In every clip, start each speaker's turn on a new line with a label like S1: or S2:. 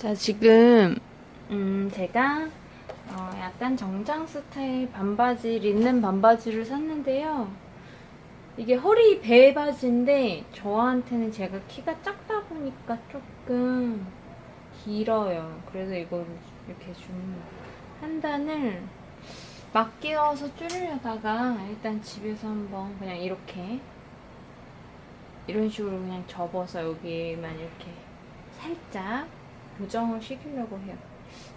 S1: 자, 지금, 음, 제가, 어, 약간 정장 스타일 반바지, 린넨 반바지를 샀는데요. 이게 허리 배 바지인데, 저한테는 제가 키가 작다 보니까 조금 길어요. 그래서 이거를 이렇게 좀, 한 단을 막 끼워서 줄이려다가, 일단 집에서 한번 그냥 이렇게, 이런 식으로 그냥 접어서 여기만 이렇게 살짝 고정을 시키려고 해요.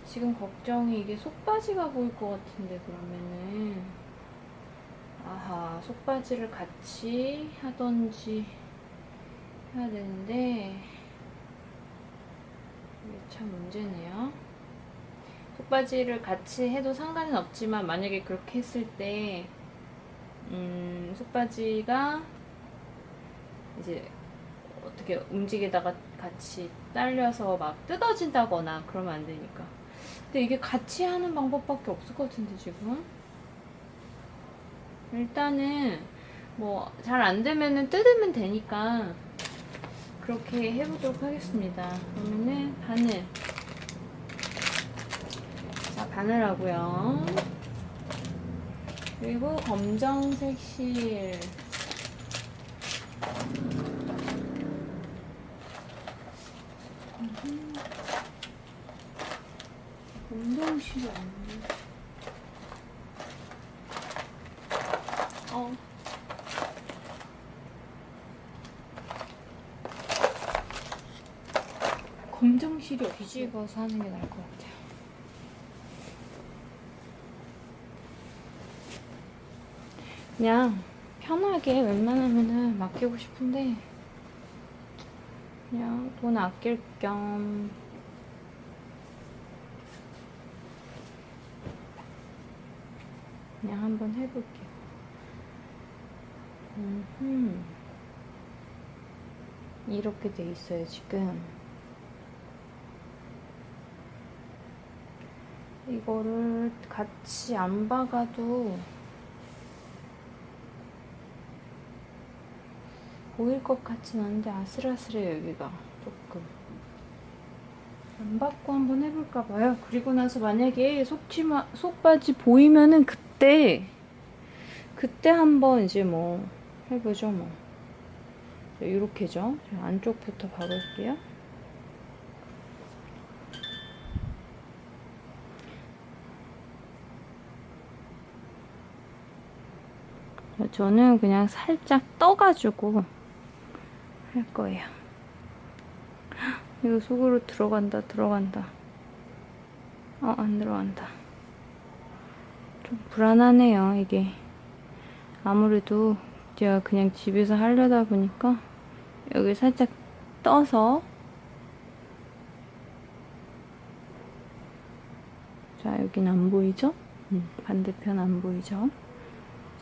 S1: 지금 걱정이 이게 속바지가 보일 것 같은데 그러면은 아하 속바지를 같이 하던지 해야 되는데 이게 참 문제네요. 속바지를 같이 해도 상관은 없지만 만약에 그렇게 했을 때 음, 속바지가 이제 어떻게 움직이다가 같이 딸려서 막 뜯어진다거나 그러면 안 되니까. 근데 이게 같이 하는 방법밖에 없을 것 같은데 지금. 일단은 뭐 잘 안 되면은 뜯으면 되니까 그렇게 해보도록 하겠습니다. 그러면은 바늘. 자 바늘하고요. 그리고 검정색 실. 검정실이 없네. 어. 검정실이 뒤집어서 하는 게 나을 것 같아요. 그냥 편하게 웬만하면은 맡기고 싶은데 그냥 돈 아낄 겸 그냥 한번 해볼게요. 음흠. 이렇게 돼 있어요, 지금. 이거를 같이 안 박아도 보일 것 같진 않은데 아슬아슬해요, 여기가. 조금. 안 받고 한번 해볼까 봐요. 그리고 나서 만약에 속치마, 속바지 보이면은 그 때, 그때 한번 이제 뭐 해보죠, 뭐. 자, 안쪽부터 박을게요. 자, 저는 그냥 살짝 떠가지고 할 거예요. 이거 속으로 들어간다, 들어간다. 어, 안 들어간다. 좀 불안하네요, 이게. 아무래도 제가 그냥 집에서 하려다 보니까 여기 살짝 떠서 자, 여긴 안 보이죠? 음, 반대편 안 보이죠?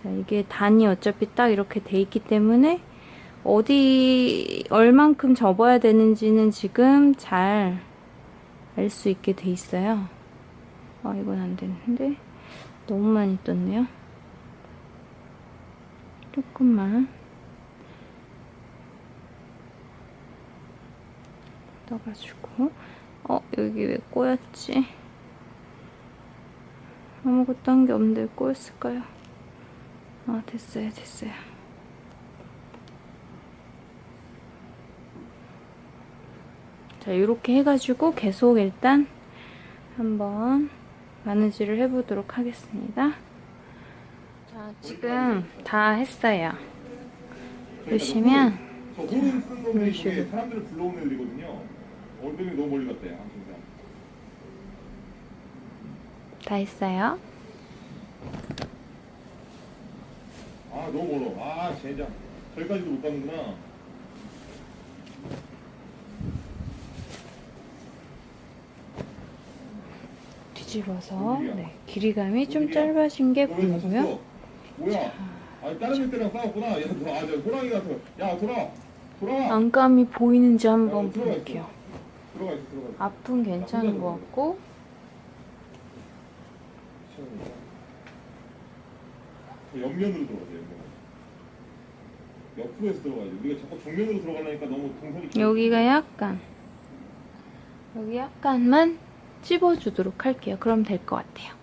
S1: 자, 이게 단이 어차피 딱 이렇게 돼 있기 때문에 어디 얼만큼 접어야 되는지는 지금 잘 알 수 있게 돼 있어요. 아 이건 안 되는데 너무 많이 떴네요. 조금만 떠가지고 어 여기 왜 꼬였지? 아무것도 한 게 없는데 왜 꼬였을까요? 아 됐어요 됐어요. 자, 이렇게 해가지고 계속 일단 한번 바느질을 해보도록 하겠습니다. 자, 지금 다 했어요. 보시면 이런 식으로.
S2: 사람들을 불러오는 애들이거든요. 엉덩이 너무 멀리 갔대요.
S1: 다 했어요.
S2: 아 너무 멀어. 아 젠장. 저기까지도 못 가는구나.
S1: 뒤집어서 네, 길이감이 좀 짧아진 게
S2: 너왜
S1: 보이고요.
S2: 다쳤어? 뭐야? 아니 다른 애들이랑 싸웠구나. 야, 너, 아, 저 호랑이 같은. 거. 야, 돌아. 돌아.
S1: 안감이 보이는지 한번
S2: 야, 들어가
S1: 볼게요.
S2: 들어가 있어. 들어가 있어.
S1: 앞은 괜찮은 것 같고
S2: 저 옆면으로 들어가세요. 옆면. 옆으로 해서 들어가야지. 우리가 자꾸 정면으로 들어가려니까 너무 동선이.
S1: 여기가 약간 여기 약간만 찝어주도록 할게요. 그럼 될 것 같아요.